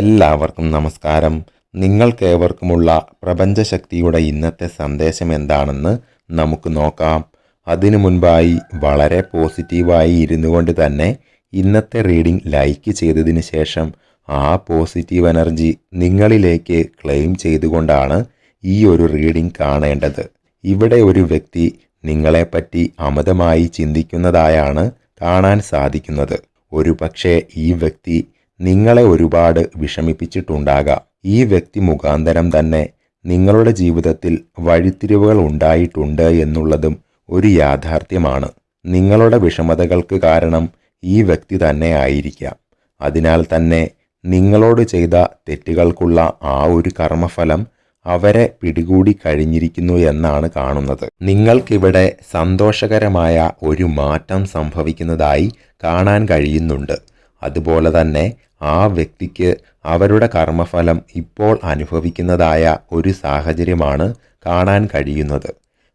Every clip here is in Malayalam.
എല്ലാവർക്കും നമസ്കാരം. നിങ്ങൾക്കേവർക്കുമുള്ള പ്രപഞ്ചശക്തിയുടെ ഇന്നത്തെ സന്ദേശം എന്താണെന്ന് നമുക്ക് നോക്കാം. അതിനു മുൻപായി വളരെ പോസിറ്റീവായി ഇരുന്നു കൊണ്ട് തന്നെ ഇന്നത്തെ റീഡിംഗ് ലൈക്ക് ചെയ്തതിന് ശേഷം ആ പോസിറ്റീവ് എനർജി നിങ്ങളിലേക്ക് ക്ലെയിം ചെയ്തുകൊണ്ടാണ് ഈ ഒരു റീഡിംഗ് കാണേണ്ടത്. ഇവിടെ ഒരു വ്യക്തി നിങ്ങളെപ്പറ്റി അമിതമായി ചിന്തിക്കുന്നതായാണ് കാണാൻ സാധിക്കുന്നത്. ഒരു പക്ഷേ ഈ വ്യക്തി നിങ്ങളെ ഒരുപാട് വിഷമിപ്പിച്ചിട്ടുണ്ടാകാം. ഈ വ്യക്തി മുഖാന്തരം തന്നെ നിങ്ങളുടെ ജീവിതത്തിൽ വഴിത്തിരിവുകൾ ഉണ്ടായിട്ടുണ്ട് എന്നുള്ളതും ഒരു യാഥാർത്ഥ്യമാണ്. നിങ്ങളുടെ വിഷമതകൾക്ക് കാരണം ഈ വ്യക്തി തന്നെ ആയിരിക്കാം. അതിനാൽ തന്നെ നിങ്ങളോട് ചെയ്ത തെറ്റുകൾക്കുള്ള ആ ഒരു കർമ്മഫലം അവരെ പിടികൂടി കഴിഞ്ഞിരിക്കുന്നു എന്നാണ് കാണുന്നത്. നിങ്ങൾക്കിവിടെ സന്തോഷകരമായ ഒരു മാറ്റം സംഭവിക്കുന്നതായി കാണാൻ കഴിയുന്നുണ്ട്. അതുപോലെ തന്നെ ആ വ്യക്തിക്ക് അവരുടെ കർമ്മഫലം ഇപ്പോൾ അനുഭവിക്കുന്നതായ ഒരു സാഹചര്യമാണ് കാണാൻ കഴിയുന്നത്.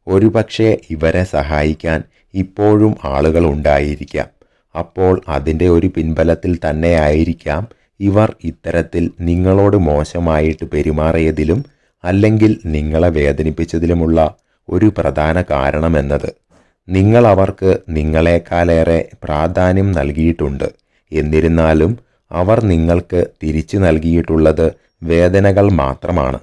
ഒരുപക്ഷെ ഇവരെ സഹായിക്കാൻ ഇപ്പോഴും ആളുകൾ ഉണ്ടായിരിക്കാം. അപ്പോൾ അതിന്റെ ഒരു പിൻബലത്തിൽ തന്നെയായിരിക്കാം ഇവർ ഇത്തരത്തിൽ നിങ്ങളോട് മോശമായിട്ട് പെരുമാറിയതിലും അല്ലെങ്കിൽ നിങ്ങളെ വേദനിപ്പിച്ചതിലുമുള്ള ഒരു പ്രധാന കാരണമെന്നത്. നിങ്ങൾ അവർക്ക് നിങ്ങളെക്കാളേറെ പ്രാധാന്യം നൽകിയിട്ടുണ്ട്. എന്നിരുന്നാലും അവർ നിങ്ങൾക്ക് തിരിച്ചു നൽകിയിട്ടുള്ളത് വേദനകൾ മാത്രമാണ്.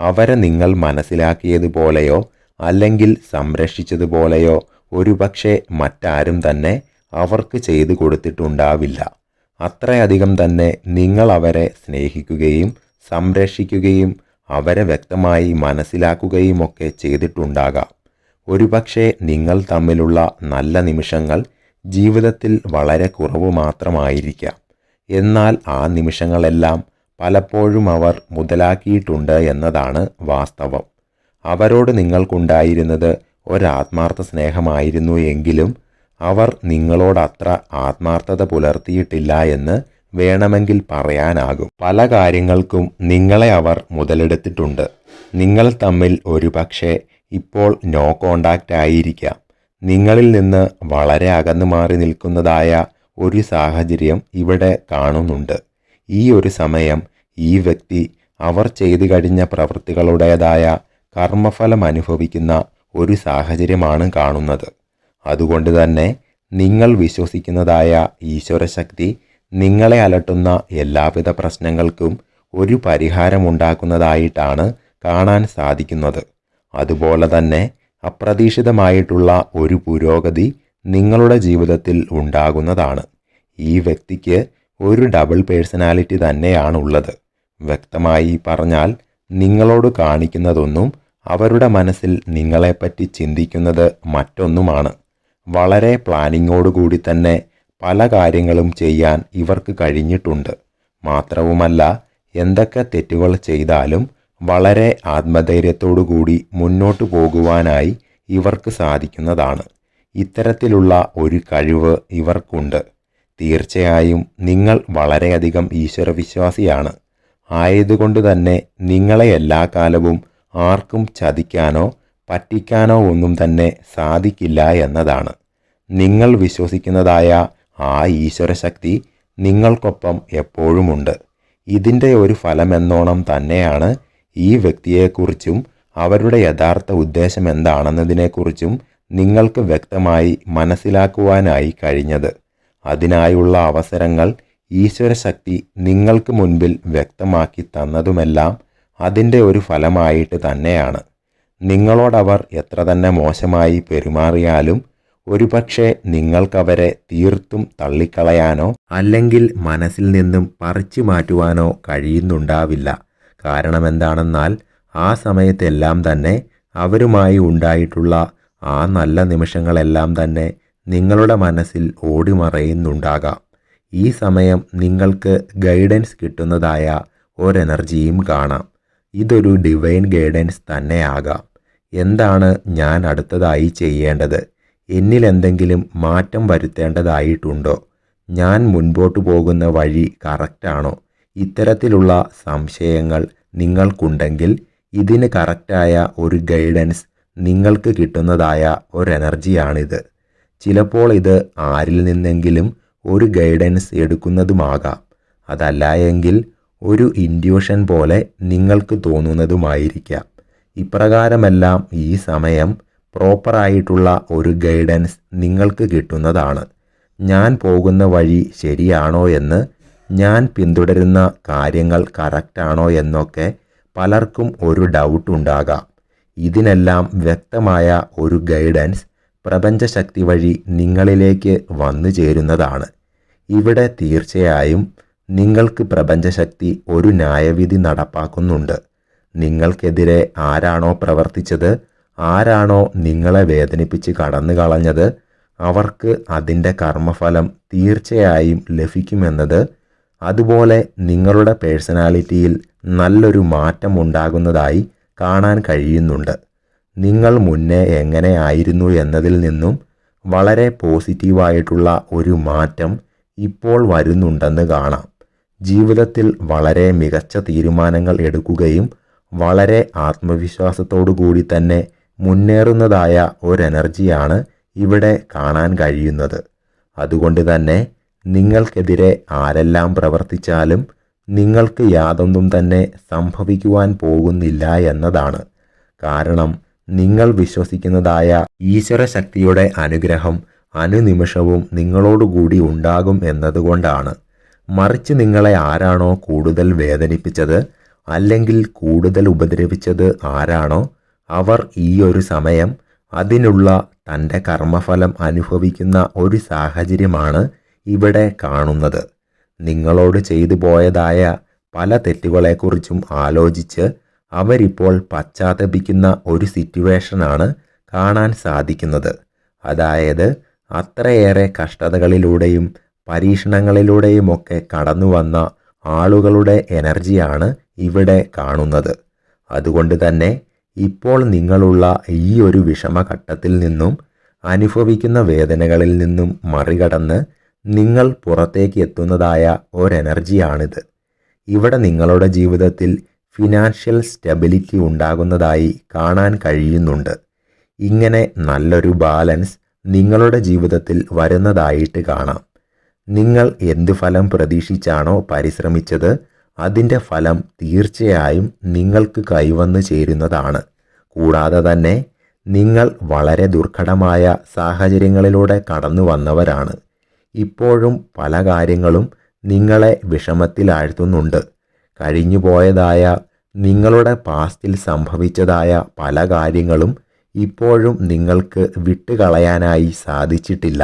അവരെ നിങ്ങൾ മനസ്സിലാക്കിയതുപോലെയോ അല്ലെങ്കിൽ സംരക്ഷിച്ചതുപോലെയോ ഒരുപക്ഷെ മറ്റാരും തന്നെ അവർക്ക് ചെയ്തു കൊടുത്തിട്ടുണ്ടാവില്ല. അത്രയധികം തന്നെ നിങ്ങൾ അവരെ സ്നേഹിക്കുകയും സംരക്ഷിക്കുകയും അവരെ വ്യക്തമായി മനസ്സിലാക്കുകയുമൊക്കെ ചെയ്തിട്ടുണ്ടാകാം. ഒരുപക്ഷെ നിങ്ങൾ തമ്മിലുള്ള നല്ല നിമിഷങ്ങൾ ജീവിതത്തിൽ വളരെ കുറവ് മാത്രമായിരിക്കാം. എന്നാൽ ആ നിമിഷങ്ങളെല്ലാം പലപ്പോഴും അവർ മുതലാക്കിയിട്ടുണ്ട് എന്നതാണ് വാസ്തവം. അവരോട് നിങ്ങൾക്കുണ്ടായിരുന്നത് ഒരാത്മാർത്ഥ സ്നേഹമായിരുന്നു എങ്കിലും അവർ നിങ്ങളോടത്ര ആത്മാർത്ഥത പുലർത്തിയിട്ടില്ല എന്ന് വേണമെങ്കിൽ പറയാനാകും. പല കാര്യങ്ങൾക്കും നിങ്ങളെ അവർ മുതലെടുത്തിട്ടുണ്ട്. നിങ്ങൾ തമ്മിൽ ഒരുപക്ഷെ ഇപ്പോൾ നോ കോണ്ടാക്റ്റ് ആയിരിക്കാം നിങ്ങളിൽ നിന്ന് വളരെ അകന്നു മാറി നിൽക്കുന്നതായ ഒരു സാഹചര്യം ഇവിടെ കാണുന്നുണ്ട്. ഈ ഒരു സമയം ഈ വ്യക്തി അവർ ചെയ്തു കഴിഞ്ഞ പ്രവൃത്തികളുടേതായ കർമ്മഫലം അനുഭവിക്കുന്ന ഒരു സാഹചര്യമാണ് കാണുന്നത്. അതുകൊണ്ട് തന്നെ നിങ്ങൾ വിശ്വസിക്കുന്നതായ ഈശ്വരശക്തി നിങ്ങളെ അലട്ടുന്ന എല്ലാവിധ പ്രശ്നങ്ങൾക്കും ഒരു പരിഹാരമുണ്ടാക്കുന്നതായിട്ടാണ് കാണാൻ സാധിക്കുന്നത്. അതുപോലെ തന്നെ അപ്രതീക്ഷിതമായിട്ടുള്ള ഒരു പുരോഗതി നിങ്ങളുടെ ജീവിതത്തിൽ ഉണ്ടാകുന്നതാണ്. ഈ വ്യക്തിക്ക് ഒരു ഡബിൾ പേഴ്സണാലിറ്റി തന്നെയാണുള്ളത്. വ്യക്തമായി പറഞ്ഞാൽ നിങ്ങളോട് കാണിക്കുന്നതൊന്നും അവരുടെ മനസ്സിൽ നിങ്ങളെപ്പറ്റി ചിന്തിക്കുന്നത് മറ്റൊന്നുമാണ്. വളരെ പ്ലാനിങ്ങോടുകൂടി തന്നെ പല കാര്യങ്ങളും ചെയ്യാൻ ഇവർക്ക് കഴിഞ്ഞിട്ടുണ്ട്. മാത്രവുമല്ല എന്തൊക്കെ തെറ്റുകൾ ചെയ്താലും വളരെ ആത്മധൈര്യത്തോടുകൂടി മുന്നോട്ടു പോകുവാനായി ഇവർക്ക് സാധിക്കുന്നതാണ്. ഇത്തരത്തിലുള്ള ഒരു കഴിവ് ഇവർക്കുണ്ട്. തീർച്ചയായും നിങ്ങൾ വളരെയധികം ഈശ്വരവിശ്വാസിയാണ്. ആയതുകൊണ്ട് തന്നെ നിങ്ങളെ എല്ലാ കാലവും ആർക്കും ചതിക്കാനോ പറ്റിക്കാനോ ഒന്നും തന്നെ സാധിക്കില്ല എന്നതാണ്. നിങ്ങൾ വിശ്വസിക്കുന്നതായ ആ ഈശ്വരശക്തി നിങ്ങൾക്കൊപ്പം എപ്പോഴുമുണ്ട്. ഇതിന്റെ ഒരു ഫലമെന്നോണം തന്നെയാണ് ഈ വ്യക്തിയെക്കുറിച്ചും അവരുടെ യഥാർത്ഥ ഉദ്ദേശം എന്താണെന്നതിനെക്കുറിച്ചും നിങ്ങൾക്ക് വ്യക്തമായി മനസ്സിലാക്കുവാനായി കഴിഞ്ഞത്. അതിനായുള്ള അവസരങ്ങൾ ഈശ്വരശക്തി നിങ്ങൾക്ക് മുൻപിൽ വ്യക്തമാക്കി തന്നതുമെല്ലാം അതിന്റെ ഒരു ഫലമായിട്ട് തന്നെയാണ്. നിങ്ങളോടവർ എത്ര തന്നെ മോശമായി പെരുമാറിയാലും ഒരുപക്ഷെ നിങ്ങൾക്കവരെ തീർത്തും തള്ളിക്കളയാനോ അല്ലെങ്കിൽ മനസ്സിൽ നിന്നും പറിച്ചു മാറ്റുവാനോ കഴിയുന്നുണ്ടാവില്ല. കാരണമെന്താണെന്നാൽ ആ സമയത്തെല്ലാം തന്നെ അവരുമായി ഉണ്ടായിട്ടുള്ള ആ നല്ല നിമിഷങ്ങളെല്ലാം തന്നെ നിങ്ങളുടെ മനസ്സിൽ ഓടിമറയുന്നുണ്ടാകാം. ഈ സമയം നിങ്ങൾക്ക് ഗൈഡൻസ് കിട്ടുന്നതായ ഒരെനർജിയും കാണാം. ഇതൊരു ഡിവൈൻ ഗൈഡൻസ് തന്നെയാകാം. എന്താണ് ഞാൻ അടുത്തതായി ചെയ്യേണ്ടത്? എന്നിൽ എന്തെങ്കിലും മാറ്റം വരുത്തേണ്ടതായിട്ടുണ്ടോ? ഞാൻ മുൻപോട്ട് പോകുന്ന വഴി കറക്റ്റാണോ? ഇത്തരത്തിലുള്ള സംശയങ്ങൾ നിങ്ങൾക്കുണ്ടെങ്കിൽ ഇതിന് കറക്റ്റായ ഒരു ഗൈഡൻസ് നിങ്ങൾക്ക് കിട്ടുന്നതായ ഒരു എനർജിയാണിത് ചിലപ്പോൾ ഇത് ആരിൽ നിന്നെങ്കിലും ഒരു ഗൈഡൻസ് എടുക്കുന്നതുമാകാം. അതല്ല എങ്കിൽ ഒരു ഇൻഡ്യൂഷൻ പോലെ നിങ്ങൾക്ക് തോന്നുന്നതുമായിരിക്കാം. ഇപ്രകാരമെല്ലാം ഈ സമയം പ്രോപ്പറായിട്ടുള്ള ഒരു ഗൈഡൻസ് നിങ്ങൾക്ക് കിട്ടുന്നതാണ്. ഞാൻ പോകുന്ന വഴി ശരിയാണോ എന്ന് ഞാൻ പിന്തുടരുന്ന കാര്യങ്ങൾ കറക്റ്റാണോ എന്നൊക്കെ പലർക്കും ഒരു ഡൗട്ട് ഉണ്ടാകാം. ഇതിനെല്ലാം വ്യക്തമായ ഒരു ഗൈഡൻസ് പ്രപഞ്ചശക്തി വഴി നിങ്ങളിലേക്ക് വന്നു ചേരുന്നതാണ്. ഇവിടെ തീർച്ചയായും നിങ്ങൾക്ക് പ്രപഞ്ചശക്തി ഒരു ന്യായവിധി നടപ്പാക്കുന്നുണ്ട്. നിങ്ങൾക്കെതിരെ ആരാണോ പ്രവർത്തിച്ചത് ആരാണോ നിങ്ങളെ വേദനിപ്പിച്ച് കടന്നു കളഞ്ഞത് അവർക്ക് അതിന്റെ കർമ്മഫലം തീർച്ചയായും ലഭിക്കുമെന്നത് അതുപോലെ നിങ്ങളുടെ പേഴ്സണാലിറ്റിയിൽ നല്ലൊരു മാറ്റം ഉണ്ടാകുന്നതായി കാണാൻ കഴിയുന്നുണ്ട്. നിങ്ങൾ മുന്നേ എങ്ങനെ ആയിരുന്നു എന്നതിൽ നിന്നും വളരെ പോസിറ്റീവായിട്ടുള്ള ഒരു മാറ്റം ഇപ്പോൾ വരുന്നുണ്ടെന്ന് കാണാം. ജീവിതത്തിൽ വളരെ മികച്ച തീരുമാനങ്ങൾ എടുക്കുകയും വളരെ ആത്മവിശ്വാസത്തോടു കൂടി തന്നെ മുന്നേറുന്നതായ ഒരു ഒരെനർജിയാണ് ഇവിടെ കാണാൻ കഴിയുന്നത്. അതുകൊണ്ട് തന്നെ നിങ്ങൾക്കെതിരെ ആരെല്ലാം പ്രവർത്തിച്ചാലും നിങ്ങൾക്ക് യാതൊന്നും തന്നെ സംഭവിക്കുവാൻ പോകുന്നില്ല എന്നതാണ്. കാരണം നിങ്ങൾ വിശ്വസിക്കുന്നതായ ഈശ്വരശക്തിയുടെ അനുഗ്രഹം അനുനിമിഷവും നിങ്ങളോടുകൂടി ഉണ്ടാകും എന്നതുകൊണ്ടാണ്. മറിച്ച് നിങ്ങളെ ആരാണോ കൂടുതൽ വേദനിപ്പിച്ചത് അല്ലെങ്കിൽ കൂടുതൽ ഉപദ്രവിച്ചത് ആരാണോ അവർ ഈ ഒരു സമയം അതിനുള്ള തന്റെ കർമ്മഫലം അനുഭവിക്കുന്ന ഒരു സാഹചര്യമാണ് ഇവിടെ കാണുന്നത്. നിങ്ങളോട് ചെയ്തു പോയതായ പല തെറ്റുകളെക്കുറിച്ചും ആലോചിച്ച് അവരിപ്പോൾ പശ്ചാത്തപിക്കുന്ന ഒരു സിറ്റുവേഷനാണ് കാണാൻ സാധിക്കുന്നത്. അതായത് അത്രയേറെ കഷ്ടതകളിലൂടെയും പരീക്ഷണങ്ങളിലൂടെയുമൊക്കെ കടന്നു വന്ന ആളുകളുടെ എനർജിയാണ് ഇവിടെ കാണുന്നത്. അതുകൊണ്ട് തന്നെ ഇപ്പോൾ നിങ്ങളുള്ള ഈ ഒരു വിഷമഘട്ടത്തിൽ നിന്നും അനുഭവിക്കുന്ന വേദനകളിൽ നിന്നും മറികടന്ന് നിങ്ങൾ പുറത്തേക്ക് എത്തുന്നതായ ഒരെനർജിയാണിത്. ഇവിടെ നിങ്ങളുടെ ജീവിതത്തിൽ ഫിനാൻഷ്യൽ സ്റ്റെബിലിറ്റി ഉണ്ടാകുന്നതായി കാണാൻ കഴിയുന്നുണ്ട്. ഇങ്ങനെ നല്ലൊരു ബാലൻസ് നിങ്ങളുടെ ജീവിതത്തിൽ വരുന്നതായിട്ട് കാണാം. നിങ്ങൾ എന്ത് ഫലം പ്രതീക്ഷിച്ചാണോ പരിശ്രമിച്ചത് അതിന്റെ ഫലം തീർച്ചയായും നിങ്ങൾക്ക് കൈവന്നു ചേരുന്നതാണ്. കൂടാതെ തന്നെ നിങ്ങൾ വളരെ ദുർഘടമായ സാഹചര്യങ്ങളിലൂടെ കടന്നു വന്നവരാണ് ഇപ്പോഴും പല കാര്യങ്ങളും നിങ്ങളെ വിഷമത്തിലാഴ്ത്തുന്നുണ്ട്. കഴിഞ്ഞുപോയതായ നിങ്ങളുടെ പാസ്റ്റിൽ സംഭവിച്ചതായ പല കാര്യങ്ങളും ഇപ്പോഴും നിങ്ങൾക്ക് വിട്ടുകളയാനായി സാധിച്ചിട്ടില്ല.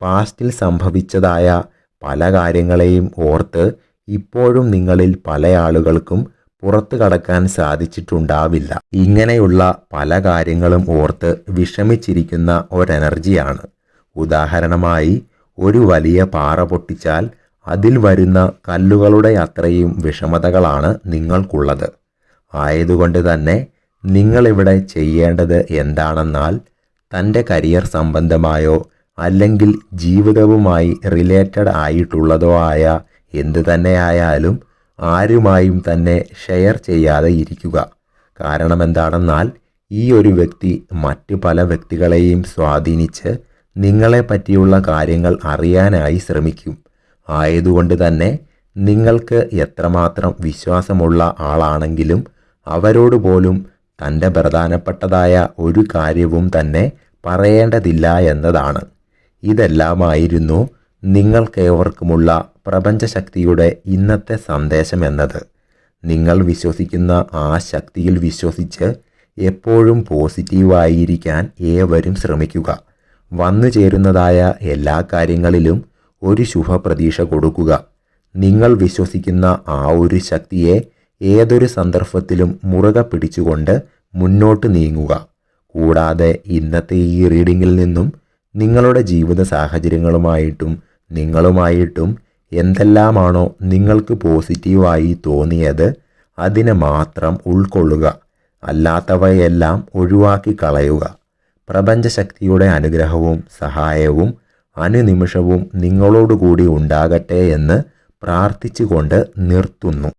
പാസ്റ്റിൽ സംഭവിച്ചതായ പല കാര്യങ്ങളെയും ഓർത്ത് ഇപ്പോഴും നിങ്ങളിൽ പല ആളുകൾക്കും പുറത്തു കടക്കാൻ സാധിച്ചിട്ടുണ്ടാവില്ല. ഇങ്ങനെയുള്ള പല കാര്യങ്ങളും ഓർത്ത് വിഷമിച്ചിരിക്കുന്ന ഒരെനർജിയാണ്. ഉദാഹരണമായി ഒരു വലിയ പാറ പൊട്ടിച്ചാൽ അതിൽ വരുന്ന കല്ലുകളുടെ അത്രയും വിഷമതകളാണ് നിങ്ങൾക്കുള്ളത്. ആയതുകൊണ്ട് തന്നെ നിങ്ങളിവിടെ ചെയ്യേണ്ടത് എന്താണെന്നാൽ തന്റെ കരിയർ സംബന്ധമായോ അല്ലെങ്കിൽ ജീവിതവുമായി റിലേറ്റഡ് ആയിട്ടുള്ളതോ ആയ എന്ത് തന്നെയായാലും ആരുമായും തന്നെ ഷെയർ ചെയ്യാതെ ഇരിക്കുക. കാരണം എന്താണെന്നാൽ ഈ ഒരു വ്യക്തി മറ്റു പല വ്യക്തികളെയും സ്വാധീനിച്ച് നിങ്ങളെ പറ്റിയുള്ള കാര്യങ്ങൾ അറിയാനായി ശ്രമിക്കും. ആയതുകൊണ്ട് തന്നെ നിങ്ങൾക്ക് എത്രമാത്രം വിശ്വാസമുള്ള ആളാണെങ്കിലും അവരോട് പോലും തന്റെ പ്രധാനപ്പെട്ടതായ ഒരു കാര്യവും തന്നെ പറയേണ്ടതില്ല എന്നതാണ്. ഇതെല്ലാമായിരുന്നു നിങ്ങൾക്കേവർക്കുമുള്ള പ്രപഞ്ചശക്തിയുടെ ഇന്നത്തെ സന്ദേശം എന്നത്. നിങ്ങൾ വിശ്വസിക്കുന്ന ആ ശക്തിയിൽ വിശ്വസിച്ച് എപ്പോഴും പോസിറ്റീവായിരിക്കാൻ ഏവരും ശ്രമിക്കുക. വന്നു ചേരുന്നതായ എല്ലാ കാര്യങ്ങളിലും ഒരു ശുഭപ്രതീക്ഷ കൊടുക്കുക. നിങ്ങൾ വിശ്വസിക്കുന്ന ആ ഒരു ശക്തിയെ ഏതൊരു സന്ദർഭത്തിലും മുറുകെ പിടിച്ചുകൊണ്ട് മുന്നോട്ട് നീങ്ങുക. കൂടാതെ ഇന്നത്തെ ഈ റീഡിങ്ങിൽ നിന്നും നിങ്ങളുടെ ജീവിത സാഹചര്യങ്ങളുമായിട്ടും നിങ്ങളുമായിട്ടും എന്തെല്ലാമാണോ നിങ്ങൾക്ക് പോസിറ്റീവായി തോന്നിയത് അതിനെ മാത്രം ഉൾക്കൊള്ളുക. അല്ലാത്തവയെല്ലാം ഒഴിവാക്കി കളയുക. പ്രപഞ്ചശക്തിയുടെ അനുഗ്രഹവും സഹായവും അനുനിമിഷവും നിങ്ങളോടുകൂടി ഉണ്ടാകട്ടെ എന്ന് പ്രാർത്ഥിച്ചുകൊണ്ട് നിർത്തുന്നു.